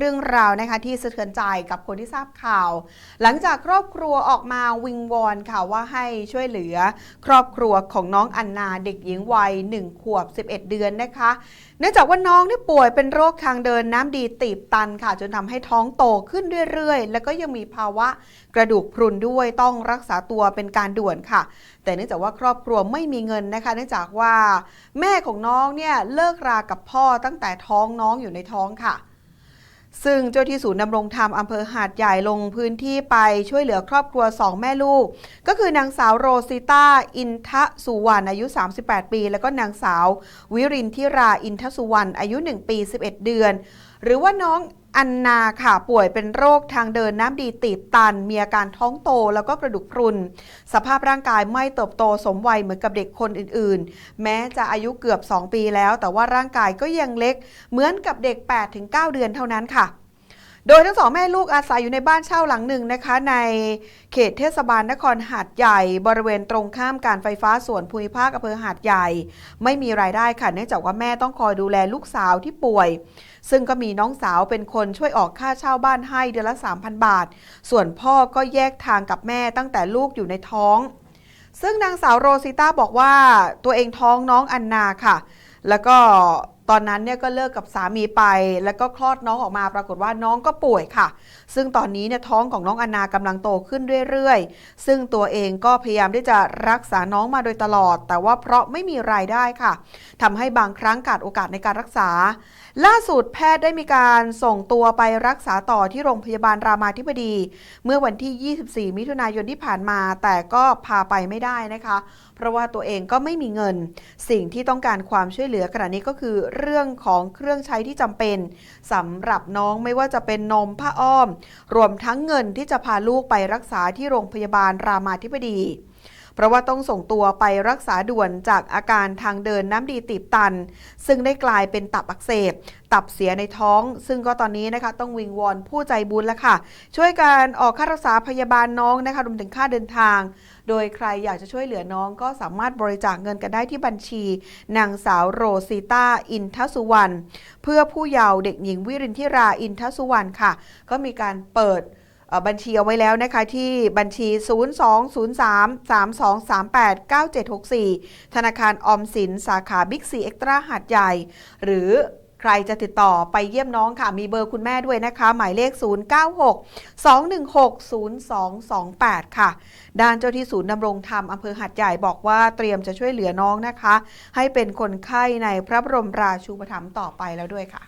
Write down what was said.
เรื่องราวนะคะที่สะเทือนใจกับคนที่ทราบข่าว หลังจากครอบครัวออกมาวิงวอนค่ะว่าให้ช่วยเหลือ ครอบครัวของน้องอันนาเด็กหญิงวัย 1 ขวบ 11 เดือนนะคะ เนื่องจากว่าน้องนี่ป่วยเป็นโรคทางเดินน้ำดีตีบตันค่ะ จนทำให้ท้องโตขึ้นเรื่อยๆ แล้วก็ยังมีภาวะกระดูกพรุนด้วยต้องรักษาตัวเป็นการด่วนค่ะ แต่เนื่องจากว่าครอบครัวไม่มีเงินนะคะ เนื่องจากว่าแม่ของน้องเนี่ยเลิกรากับพ่อตั้งแต่ท้องน้องอยู่ในท้องค่ะ ซึ่งเจ้าที่ศูนย์ดำรงธรรมอำเภอหาดใหญ่ลงพื้นที่ไปช่วยเหลือครอบครัว 2 แม่ลูก ก็คือนางสาวโรซิต้าอินทะสุวรรณอายุ 38 ปี แล้วก็นางสาว วิรินทิราอินทสุวรรณอายุ 1 ปี 11 เดือน หรือว่าน้อง อันนาค่ะป่วยเป็นโรคทางเดินน้ำดีตีบตัน มีอาการท้องโตแล้วก็กระดูกพรุน สภาพร่างกายไม่เติบโตสมวัยเหมือนกับเด็กคนอื่นๆ แม้จะอายุเกือบ 2 ปีแล้ว แต่ว่าร่างกายก็ยังเล็ก เหมือนกับเด็ก 8-9 เดือนเท่านั้นค่ะ โดยทั้งสองแม่ลูกอาศัยอยู่ในบ้านเช่าหลังหนึ่งนะคะ ในเขตเทศบาลนครหาดใหญ่ บริเวณตรงข้ามการไฟฟ้าส่วนภูมิภาคอำเภอหาดใหญ่ ไม่มีรายได้ค่ะเนื่องจากว่าแม่ต้องคอยดูแลลูกสาวที่ป่วย ซึ่งก็มีน้องสาวเป็นคนช่วยออกค่าเช่าบ้านให้เดือนละ 3,000 บาท ส่วนพ่อก็แยกทางกับแม่ตั้งแต่ลูกอยู่ในท้อง ซึ่งนางสาวโรซิต้าบอกว่าตัวเองท้องน้องอันนาค่ะ แล้วก็ ตอนนั้นเนี่ยก็เลิกกับสามีไป แล้วก็คลอดน้องออกมาปรากฏว่าน้องก็ป่วยค่ะ ซึ่งตอนนี้เนี่ยท้องของน้องอนากำลังโตขึ้นเรื่อยๆ ซึ่งตัวเองก็พยายามที่จะรักษาน้องมาโดยตลอด แต่ว่าเพราะไม่มีรายได้ค่ะทำให้บางครั้งขาดโอกาสในการรักษา ล่าสุดแพทย์ได้มีการส่งตัวไปรักษาต่อที่โรงพยาบาลรามาธิบดี เมื่อวันที่ 24 มิถุนายนที่ผ่านมา แต่ก็พาไปไม่ได้นะคะ เพราะว่าตัวเองก็ไม่มีเงิน สิ่งที่ต้องการความช่วยเหลือขณะนี้ก็คือเรื่องของเครื่องใช้ที่จำเป็นสำหรับน้องไม่ว่าจะเป็นนมผ้าอ้อม รวมทั้งเงินที่จะพาลูกไปรักษาที่โรงพยาบาลรามาธิบดี เพราะว่าต้องส่งตัวไปรักษาด่วนจากอาการทางเดินน้ำดีตีบตัน ซึ่งได้กลายเป็นตับอักเสบ ตับเสียในท้อง ซึ่งก็ตอนนี้นะคะต้องวิงวอนผู้ใจบุญแล้วค่ะ ช่วยการออกค่ารักษาพยาบาลน้องนะคะรวมถึงค่าเดินทาง โดยใครอยากจะช่วยเหลือน้องก็สามารถบริจาคเงินกันได้ที่บัญชี นางสาวโรซิต้าอินทสุวรรณเพื่อผู้เยาว์เด็กหญิงวิรินทิราอินทสุวรรณค่ะ ก็มีการเปิด บัญชีเอาไว้แล้วนะคะที่บัญชี 020332389764 ธนาคารออมสินสาขาบิ๊กซีเอ็กตร้าหาดใหญ่ หรือใครจะติดต่อไปเยี่ยมน้องค่ะ มีเบอร์คุณแม่ด้วยนะคะ หมายเลข 096-216-0228 ค่ะ ด้านเจ้าที่ศูนย์ดำรงธรรมอำเภอหัดใหญ่บอกว่าเตรียมจะช่วยเหลือน้องนะคะ ให้เป็นคนไข้ในพระบรมราชูปถัมภ์ต่อไปแล้วด้วยค่ะ